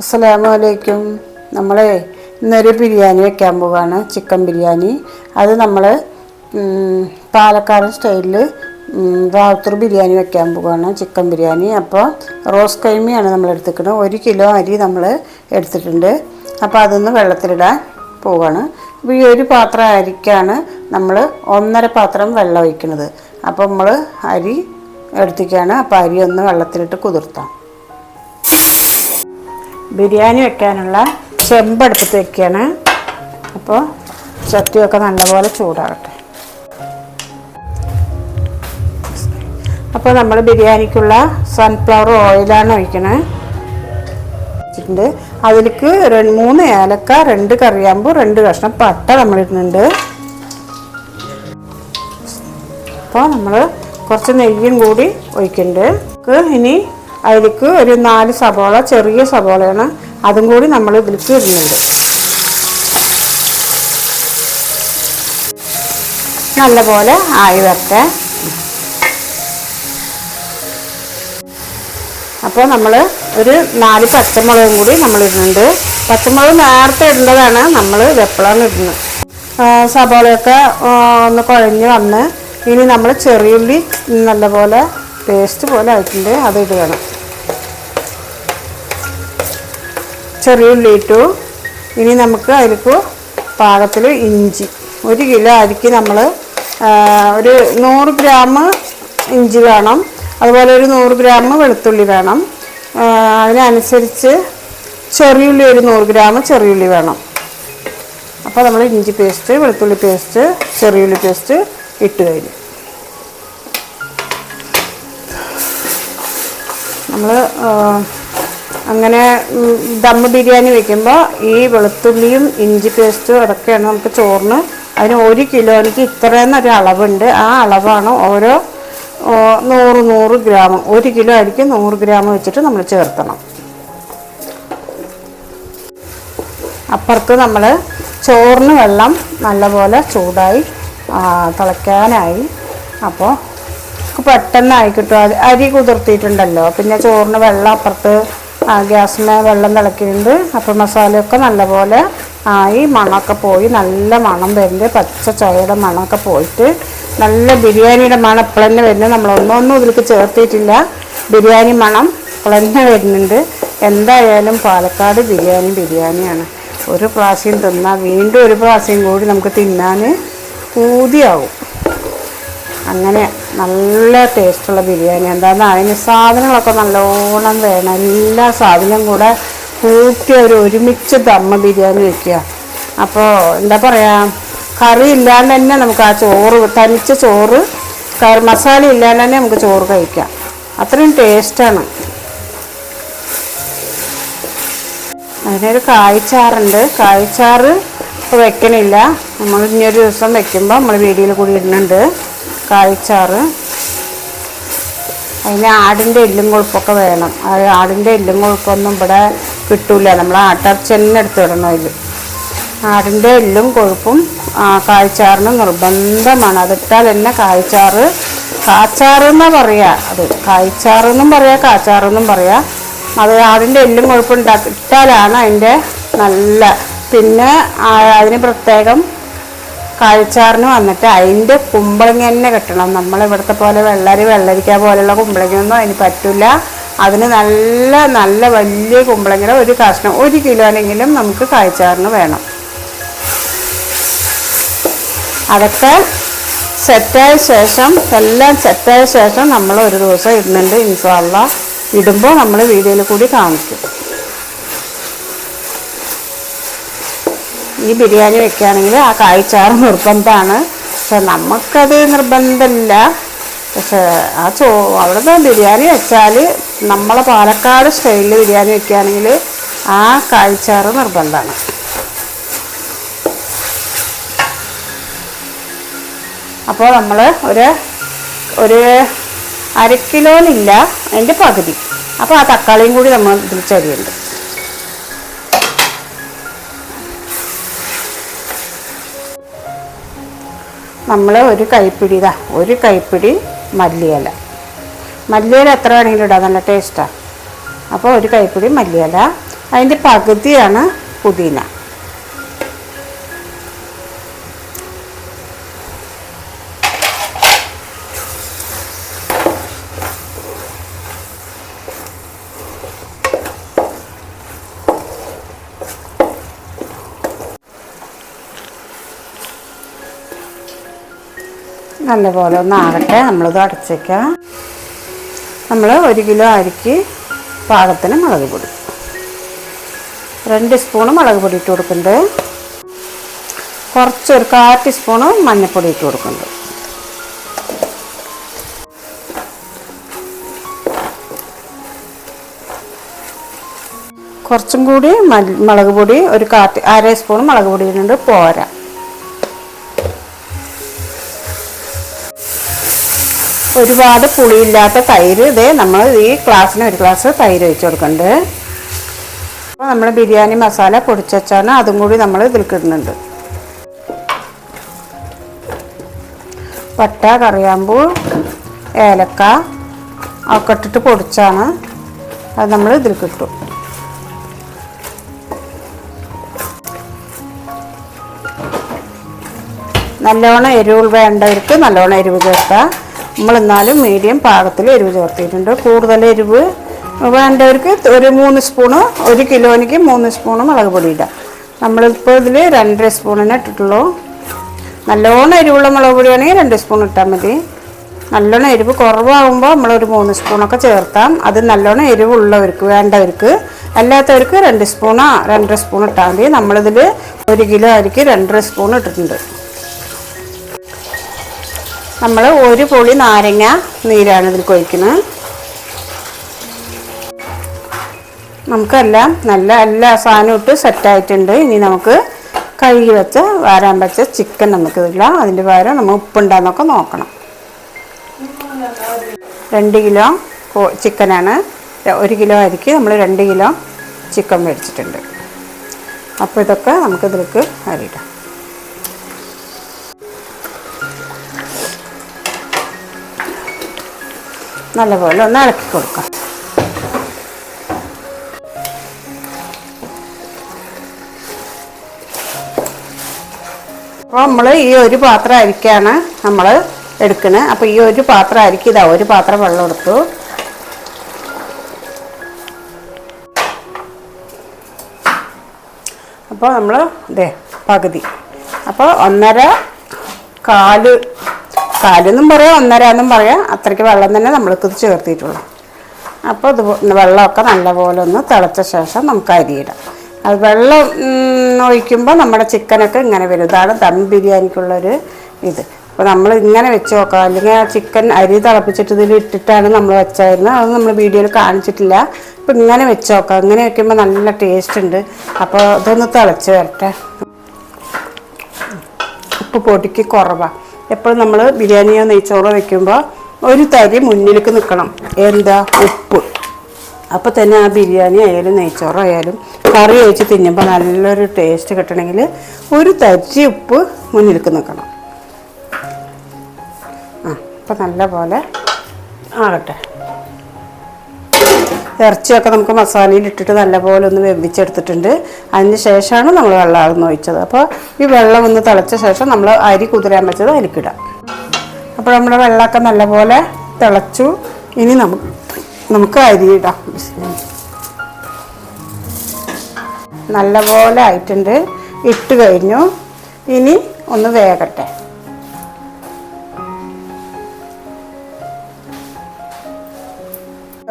അസ്സലാമു അലൈക്കും നമ്മൾ ഇന്നൊരു ബിരിയാണി വെക്കാൻ പോവാണ്. ചിക്കൻ ബിരിയാണി. അത് നമ്മൾ പാലക്കാട് സ്റ്റൈലിൽ റാവുത്തർ ബിരിയാണി വെക്കാൻ പോവാണ്. ചിക്കൻ ബിരിയാണി. അപ്പോൾ റോസ് കൈമിയാണ് നമ്മൾ എടുത്തിരിക്കുന്നത്. ഒരു കിലോ അരി നമ്മൾ എടുത്തിട്ടുണ്ട്. അപ്പോൾ അതൊന്ന് വെള്ളത്തിലിടാൻ പോവാണ്. അപ്പോൾ ഈ ഒരു പാത്രം അരിക്കാണ് നമ്മൾ ഒന്നര പാത്രം വെള്ളം ഒഴിക്കുന്നത്. അപ്പോൾ നമ്മൾ അരി എടുത്തിക്കാണ് അപ്പോൾ അരി ഒന്ന് വെള്ളത്തിലിട്ട് കുതിർത്താം. ബിരിയാണി വെക്കാനുള്ള ചെമ്പെടുത്ത് വെക്കുകയാണ്. അപ്പോൾ ചട്ടിയൊക്കെ നല്ലപോലെ ചൂടാകട്ടെ അപ്പോൾ നമ്മൾ ബിരിയാണിക്കുള്ള സൺഫ്ലവർ ഓയിലാണ് ഒഴിക്കണേ. വെച്ചിട്ടുണ്ട്. അതിലേക്ക് രണ്ട് മൂന്ന് ഏലക്ക രണ്ട് കറിയാമ്പൂ രണ്ട് കഷ്ണം പട്ട നമ്മൾ ഇടുന്നുണ്ട്. അപ്പോൾ നമ്മൾ കുറച്ച് നെയ്യും കൂടി ഒഴിക്കുന്നുണ്ട്. ഇനി അതിലേക്ക് ഒരു നാല് സബോള ചെറിയ സബോളയാണ് അതും കൂടി നമ്മൾ ഇതിലേക്ക് ഇടുന്നുണ്ട് നല്ലപോലെ ആയി വരട്ടെ. അപ്പോൾ നമ്മൾ ഒരു നാല് പച്ചമുളകും കൂടി നമ്മൾ ഇടുന്നുണ്ട്. പച്ചമുളക് നേരത്തെ ഇടേണ്ടതാണ് നമ്മൾ വെപ്പളാണ് ഇടുന്നത്. സബോളയൊക്കെ ഒന്ന് കുഴഞ്ഞ് വന്ന് ഇനി നമ്മൾ ചെറിയുള്ളി നല്ലപോലെ പേസ്റ്റ് പോലെ ആയിട്ടുണ്ട്. അത് ഇടുകയാണ് ചെറിയുള്ളി ഇട്ടു. ഇനി നമുക്ക് അതിലേക്ക് പാകത്തിൽ ഇഞ്ചി. ഒരു കിലോ അരിക്ക് നമ്മൾ ഒരു നൂറ് ഗ്രാം ഇഞ്ചി വേണം. അതുപോലെ ഒരു നൂറ് ഗ്രാം വെളുത്തുള്ളി വേണം. അതിനനുസരിച്ച് ചെറിയുള്ളി ഒരു നൂറ് ഗ്രാം ചെറിയുള്ളി വേണം. അപ്പോൾ നമ്മൾ ഇഞ്ചി പേസ്റ്റ് വെളുത്തുള്ളി പേസ്റ്റ് ചെറിയുള്ളി പേസ്റ്റ് ഇട്ട് കഴിഞ്ഞു. നമ്മൾ അങ്ങനെ ദം ബിരിയാണി വെക്കുമ്പോൾ ഈ വെളുത്തുള്ളിയും ഇഞ്ചി പേസ്റ്റും അതൊക്കെയാണ് നമുക്ക് ചോറിന്. അതിന് ഒരു കിലോയ്ക്ക് ഇത്രയെന്നൊരു അളവുണ്ട്. ആ അളവാണ് ഓരോ നൂറ് നൂറ് ഗ്രാം ഒരു കിലോ അരിക്ക് നൂറ് ഗ്രാം വെച്ചിട്ട് നമ്മൾ ചേർത്തണം. അപ്പുറത്ത് നമ്മൾ ചോറിന് വെള്ളം നല്ലപോലെ ചൂടായി തിളയ്ക്കാനായി. അപ്പോൾ പെട്ടെന്നായി കിട്ടും അത് അരി കുതിർത്തിയിട്ടുണ്ടല്ലോ. പിന്നെ ചോറിന് വെള്ളം അപ്പുറത്ത് ഗ്യാസിന് വെള്ളം തിളക്കിയിട്ടുണ്ട്. അപ്പോൾ മസാലയൊക്കെ നല്ലപോലെ ആയി മണമൊക്കെ പോയി. നല്ല മണം വരുന്നത് പച്ച ചോയയുടെ മണമൊക്കെ പോയിട്ട് നല്ല ബിരിയാണിയുടെ മണം ഇപ്പോൾ തന്നെ വരുന്നത് നമ്മളൊന്നൊന്നും ഇതിലേക്ക് ചേർത്തിട്ടില്ല ബിരിയാണി മണം ഇപ്പോൾ തന്നെ വരുന്നുണ്ട്. എന്തായാലും പാലക്കാട് ബിരിയാണി ബിരിയാണിയാണ്. ഒരു പ്രാവശ്യം തിന്നാൽ വീണ്ടും ഒരു പ്രാവശ്യം കൂടി നമുക്ക് തിന്നാൻ പൂതിയാവും. അങ്ങനെ നല്ല ടേസ്റ്റുള്ള ബിരിയാണി. എന്താണെന്ന് അതിന് സാധനങ്ങളൊക്കെ നല്ലോണം വേണം. എല്ലാ സാധനവും കൂടെ കൂട്ടി ഒരു ഒരുമിച്ച് ദമ്മ ബിരിയാണി വയ്ക്കുക അപ്പോൾ എന്താ പറയുക കറി ഇല്ലാണ്ട് തന്നെ നമുക്ക് ആ ചോറ് തനിച്ച ചോറ് കറി മസാല ഇല്ലാണ്ട് തന്നെ നമുക്ക് ചോറ് കഴിക്കാം. അത്രയും ടേസ്റ്റാണ് അതിനൊരു കായ്ച്ചാറുണ്ട്. കായ്ച്ചാറ് ഇപ്പോൾ വെക്കണില്ല. നമ്മൾ ഇനിയൊരു ദിവസം വെക്കുമ്പോൾ നമ്മൾ വീഡിയോയിൽ കൂടി ഇടുന്നുണ്ട്. കായ്ച്ചാറ്. അതിന് ആടിന്റെ എല്ലും കൊഴുപ്പൊക്കെ വേണം. അത് ആടിന്റെ എല്ലും കൊഴുപ്പൊന്നും ഇവിടെ കിട്ടൂല. നമ്മൾ ആട്ടിറച്ചി തന്നെ എടുത്ത് വിടണം അതിൽ ആടിന്റെ എല്ലും കൊഴുപ്പും കായ്ച്ചാറിന് നിർബന്ധമാണ്. അതിട്ടാൽ തന്നെ കായ്ച്ചാറ്. കാച്ചാറ് എന്നാ പറയാ അത്. എന്നും പറയാ കാച്ചാറെന്നും പറയാ. അത് ആടിന്റെ എല്ലും കൊഴുപ്പുണ്ടാക്കി ഇട്ടാലാണ് അതിന്റെ നല്ല. പിന്നെ അതിന് പ്രത്യേകം കാഴ്ചാറിന് വന്നിട്ട് അതിന്റെ കുമ്പളങ്ങ തന്നെ കിട്ടണം. നമ്മളിവിടുത്തെ പോലെ വെള്ളരി വെള്ളരിക്ക പോലെയുള്ള കുമ്പളങ്ങയൊന്നും അതിന് പറ്റില്ല അതിന് നല്ല നല്ല വലിയ കുമ്പളങ്ങയുടെ ഒരു കഷ്ണം ഒരു കിലോനെങ്കിലും നമുക്ക് കാഴ്ചാറിന് വേണം. അതൊക്കെ സെറ്റായ ശേഷം എല്ലാം സെറ്റായ ശേഷം നമ്മൾ ഒരു ദിവസം ഇടുന്നുണ്ട് ഇൻഷാല്ല ഇടുമ്പോൾ നമ്മൾ വീഡിയോയിൽ കൂടി കാണിക്കും. ഈ ബിരിയാണി വെക്കുകയാണെങ്കിൽ ആ കായച്ചാറ് നിർബന്ധമാണ്. പക്ഷെ നമുക്കത് നിർബന്ധമില്ല. പക്ഷെ ആ ചോ അവിടുത്തെ ബിരിയാണി വെച്ചാൽ നമ്മളെ പാലക്കാട് സ്റ്റൈലിൽ ബിരിയാണി വെക്കുകയാണെങ്കിൽ ആ കായച്ചാറ് നിർബന്ധമാണ്. അപ്പോൾ നമ്മൾ ഒരു ഒരു അര കിലോനില്ല അതിന്റെ പകുതി. അപ്പോൾ ആ തക്കാളിയും കൂടി നമ്മൾ ഇതിൽ ചരിയുണ്ട് നമ്മൾ ഒരു കൈപ്പിടി ഇതാ ഒരു കൈപ്പിടി മല്ലിയില. മല്ലിയില എത്ര വേണമെങ്കിലും ഇടാം നല്ല ടേസ്റ്റാണ് അപ്പോൾ ഒരു കൈപ്പിടി മല്ലിയില. അതിന്റെ പകുതിയാണ് പുതിന. നല്ലപോലെ ഒന്ന് ആകട്ടെ. നമ്മളിത് അടച്ചേക്കാം. നമ്മൾ ഒരു കിലോ അരിക്ക് പാകത്തിന് മുളക് പൊടി. രണ്ട് സ്പൂണ് മുളക് പൊടി ഇട്ട് കൊടുക്കുന്നുണ്ട്. കുറച്ചൊരു കാ ടീസ്പൂണ് മഞ്ഞൾപ്പൊടി ഇട്ട് കൊടുക്കുന്നുണ്ട്. കുറച്ചും കൂടി മുളക് പൊടി ഒരു കാറ്റ് അര സ്പൂൺ മുളക് പൊടി ഇടുന്നുണ്ട്. പോരാ. ഒരുപാട് പുളിയില്ലാത്ത തൈര് ഇതേ നമ്മൾ ഈ ഗ്ലാസ്സിന് ഒരു ഗ്ലാസ് തൈര് ഒഴിച്ച് കൊടുക്കുന്നുണ്ട് അപ്പോൾ നമ്മൾ ബിരിയാണി മസാല പൊടിച്ചാണ് അതും കൂടി നമ്മൾ ഇതിൽ കിടുന്നുണ്ട് പട്ട കറിയാമ്പൂ ഏലക്ക ഒക്കെ ഇട്ടിട്ട് പൊടിച്ചാണ് അത് നമ്മൾ ഇതിൽ കിട്ടും. നല്ലോണം എരിവ് വേണ്ടവർക്ക് നല്ലോണം എരിവ് ചേർക്കാം നമ്മൾ എന്നാലും മീഡിയം പാകത്തിൽ എരിവ് ചേർത്തിട്ടുണ്ട്. കൂടുതൽ എരിവ് വേണ്ടവർക്ക് ഒരു മൂന്ന് സ്പൂണ് ഒരു കിലോയ്ക്ക് മൂന്ന് സ്പൂണ് മുളക് പൊടി ഇടാം. നമ്മളിപ്പോൾ ഇതിൽ രണ്ടര സ്പൂണിനെ ഇട്ടിട്ടുള്ളൂ. നല്ലോണം എരിവുള്ള മുളക് പൊടിയാണെങ്കിൽ രണ്ട് സ്പൂൺ ഇട്ടാൽ മതി. നല്ലോണം എരിവ് കുറവാകുമ്പോൾ നമ്മളൊരു മൂന്ന് സ്പൂണൊക്കെ ചേർത്താം. അത് നല്ലോണം എരിവുള്ളവർക്ക് വേണ്ടവർക്ക് അല്ലാത്തവർക്ക് രണ്ട് സ്പൂണോ രണ്ടര സ്പൂൺ ഇട്ടാൽ മതി. നമ്മളിതിൽ ഒരു കിലോ അരിക്ക് രണ്ടര സ്പൂൺ ഇട്ടിട്ടുണ്ട്. നമ്മൾ ഒരു പൊളി നാരങ്ങ നീരാണ് ഇതിൽ കൊഴിക്കുന്നത്. നമുക്കെല്ലാം നല്ല എല്ലാ സാധനവും ഇട്ട് സെറ്റായിട്ടുണ്ട് ഇനി നമുക്ക് കഴുകി വെച്ച വാരാൻ വെച്ച ചിക്കൻ നമുക്കിതില്ല അതിന്റെ പകരം നമ്മൾ ഉപ്പുണ്ടാന്നൊക്കെ നോക്കണം. രണ്ട് കിലോ ചിക്കനാണ് ഒരു കിലോ അരിക്ക് നമ്മൾ രണ്ട് കിലോ ചിക്കൻ മേടിച്ചിട്ടുണ്ട്. അപ്പോൾ ഇതൊക്കെ നമുക്കിതിലേക്ക് അരിയിടാം നല്ലപോലെ ഒന്ന് ഇളക്കി കൊടുക്കാം. അപ്പോൾ നമ്മൾ ഈ ഒരു പാത്രം അരിക്കാണ് നമ്മൾ എടുക്കുന്നത് അപ്പോൾ ഈ ഒരു പാത്രം അരിക്ക് ഇതാ ഒരു പാത്രം വെള്ളം എടുത്തു. അപ്പോൾ നമ്മൾ ഇതേ പകുതി. അപ്പോൾ ഒന്നര കാൽ കാലെന്നും പറയാം ഒന്നര എന്നും പറയാം. അത്രയ്ക്ക് വെള്ളം തന്നെ നമ്മൾക്ക് ഇത് ചേർത്തിട്ടുള്ളൂ. അപ്പോൾ ഇത് വെള്ളമൊക്കെ നല്ലപോലെ ഒന്ന് തിളച്ച ശേഷം നമുക്ക് അരിയിടാം. അത് വെള്ളം ഒഴിക്കുമ്പോൾ നമ്മുടെ ചിക്കനൊക്കെ ഇങ്ങനെ വരും. ഇതാണ് ദം ബിരിയാണിക്കുള്ളൊരു ഇത്. അപ്പോൾ നമ്മൾ ഇങ്ങനെ വെച്ച് നോക്കാം. അല്ലെങ്കിൽ ആ ചിക്കൻ അരി തിളപ്പിച്ചിട്ട് ഇതിൽ ഇട്ടിട്ടാണ് നമ്മൾ വെച്ചായിരുന്നത്. അത് നമ്മൾ വീഡിയോയിൽ കാണിച്ചിട്ടില്ല. അപ്പോൾ ഇങ്ങനെ വെച്ച് നോക്കാം. ഇങ്ങനെ വെക്കുമ്പോൾ നല്ല ടേസ്റ്റ് ഉണ്ട്. അപ്പോൾ ഇതൊന്ന് തിളച്ച് വരട്ടെ. ഉപ്പ് പൊടിക്ക് കുറവാണ് എപ്പോഴും നമ്മൾ ബിരിയാണിയോ നെയ്ച്ചോറോ വെക്കുമ്പോൾ ഒരു തരി മുന്നിലേക്ക് നിൽക്കണം എന്താ? ഉപ്പ്. അപ്പോൾ തന്നെ ആ ബിരിയാണി ആയാലും നെയ്ച്ചോറോ ആയാലും കറി ഒഴിച്ച് തിന്നുമ്പോൾ നല്ലൊരു ടേസ്റ്റ് കിട്ടണമെങ്കിൽ ഒരു തരി ഉപ്പ് മുന്നിലേക്ക് നിൽക്കണം ആ അപ്പം നല്ല പോലെ ആകട്ടെ. ഇറച്ചിയൊക്കെ നമുക്ക് മസാലയിൽ ഇട്ടിട്ട് നല്ലപോലെ ഒന്ന് വെവിച്ചെടുത്തിട്ടുണ്ട്. അതിന് ശേഷമാണ് നമ്മൾ വെള്ളം ഒഴിച്ചത്. അപ്പോൾ ഈ വെള്ളം ഒന്ന് തിളച്ച ശേഷം നമ്മൾ അരി കുതിരാൻ വെച്ചത് അരിക്കിടാം അപ്പോൾ നമ്മുടെ വെള്ളമൊക്കെ നല്ലപോലെ തിളച്ചു. ഇനി നമുക്ക് നമുക്ക് അരി ഇടാം. നല്ലപോലെ ആയിട്ടുണ്ട്. ഇട്ട് കഴിഞ്ഞു. ഇനി ഒന്ന് വേകട്ടെ.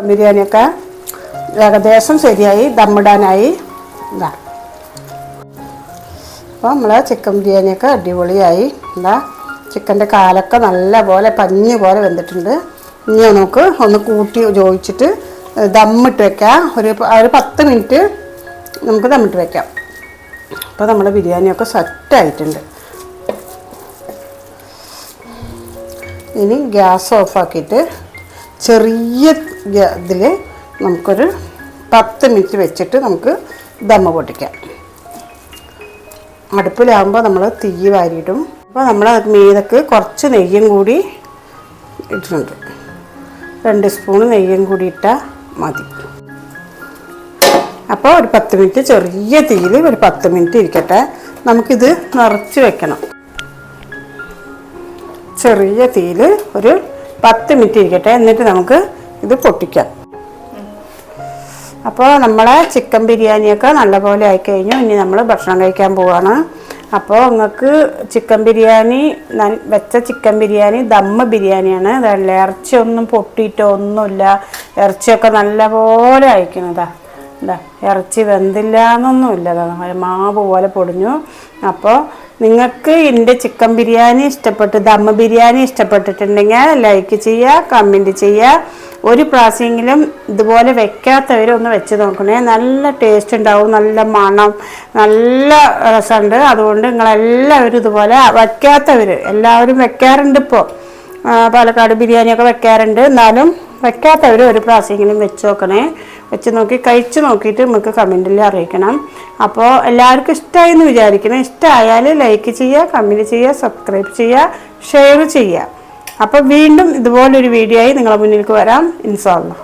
ബിരിയാണിയൊക്കെ ഏകദേശം ശരിയായി ദമ്മിടാനായി ഇതാ അപ്പോൾ നമ്മൾ ചിക്കൻ ബിരിയാണിയൊക്കെ അടിപൊളിയായി. എന്താ ചിക്കന്റെ കാലൊക്കെ നല്ലപോലെ പഞ്ഞ് പോലെ വെന്തിട്ടുണ്ട്. ഇനി നമുക്ക് ഒന്ന് കൂട്ടി ചോദിച്ചിട്ട് ദമ്മിട്ട് വെക്കാം. ഒരു ഒരു പത്ത് മിനിറ്റ് നമുക്ക് ദമ്മിട്ട് വെക്കാം. അപ്പോൾ നമ്മുടെ ബിരിയാണിയൊക്കെ സെറ്റായിട്ടുണ്ട് ഇനി ഗ്യാസ് ഓഫാക്കിയിട്ട് ചെറിയ ഇതിൽ നമുക്കൊരു പത്ത് മിനിറ്റ് വെച്ചിട്ട് നമുക്ക് ദമ്മ പൊട്ടിക്കാം. അടുപ്പിലാകുമ്പോൾ നമ്മൾ തീ വാരിയിടും. അപ്പോൾ നമ്മൾ മീതക്ക് കുറച്ച് നെയ്യും കൂടി ഇട്ടിട്ടുണ്ട്. രണ്ട് സ്പൂൺ നെയ്യും കൂടി ഇട്ടാൽ മതി. അപ്പോൾ ഒരു പത്ത് മിനിറ്റ് ചെറിയ തീയിൽ ഒരു പത്ത് മിനിറ്റ് ഇരിക്കട്ടെ. നമുക്കിത് നിറച്ച് വെക്കണം. ചെറിയ തീയിൽ ഒരു പത്ത് മിനിറ്റ് ഇരിക്കട്ടെ. എന്നിട്ട് നമുക്ക് ഇത് പൊട്ടിക്കാം. അപ്പോൾ നമ്മളെ ചിക്കൻ ബിരിയാണിയൊക്കെ നല്ലപോലെ ആയിക്കഴിഞ്ഞു. ഇനി നമ്മൾ ഭക്ഷണം കഴിക്കാൻ പോവാണ്. അപ്പോൾ നിങ്ങൾക്ക് ചിക്കൻ ബിരിയാണി വെച്ച ചിക്കൻ ബിരിയാണി ദമ്മ ബിരിയാണിയാണ്. അതല്ല ഇറച്ചിയൊന്നും പൊട്ടിയിട്ടോ ഒന്നുമില്ല ഇറച്ചിയൊക്കെ നല്ലപോലെ അയക്കുന്നതാ എന്താ ഇറച്ചി വെന്തില്ല എന്നൊന്നുമില്ല മാവ് പോലെ പൊടിഞ്ഞു. അപ്പോൾ നിങ്ങൾക്ക് എന്റെ ചിക്കൻ ബിരിയാണി ഇഷ്ടപ്പെട്ട് ദമ്മ ബിരിയാണി ഇഷ്ടപ്പെട്ടിട്ടുണ്ടെങ്കിൽ ലൈക്ക് ചെയ്യുക കമന്റ് ചെയ്യുക. ഒരു പ്രാവശ്യമെങ്കിലും ഇതുപോലെ വെക്കാത്തവർ ഒന്ന് വെച്ച് നോക്കണേ. നല്ല ടേസ്റ്റ് ഉണ്ടാവും നല്ല മണം നല്ല രസമുണ്ട്. അതുകൊണ്ട് നിങ്ങളെല്ലാവരും ഇതുപോലെ വയ്ക്കാത്തവർ എല്ലാവരും വെക്കാറുണ്ട് ഇപ്പോൾ പാലക്കാട് ബിരിയാണിയൊക്കെ വെക്കാറുണ്ട്. എന്നാലും വെക്കാത്തവർ ഒരു പ്രാവശ്യമെങ്കിലും വെച്ച് നോക്കണേ. വെച്ച് നോക്കി കഴിച്ച് നോക്കിയിട്ട് നമുക്ക് കമന്റിൽ അറിയിക്കണം. അപ്പോൾ എല്ലാവർക്കും ഇഷ്ടമായി എന്ന് വിചാരിക്കണം ഇഷ്ടമായാൽ ലൈക്ക് ചെയ്യുക കമന്റ് ചെയ്യുക സബ്സ്ക്രൈബ് ചെയ്യുക ഷെയർ ചെയ്യുക. അപ്പോൾ വീണ്ടും ഇതുപോലൊരു വീഡിയോ ആയി നിങ്ങളുടെ മുന്നിലേക്ക് വരാം. ഇൻഷാല്ലാ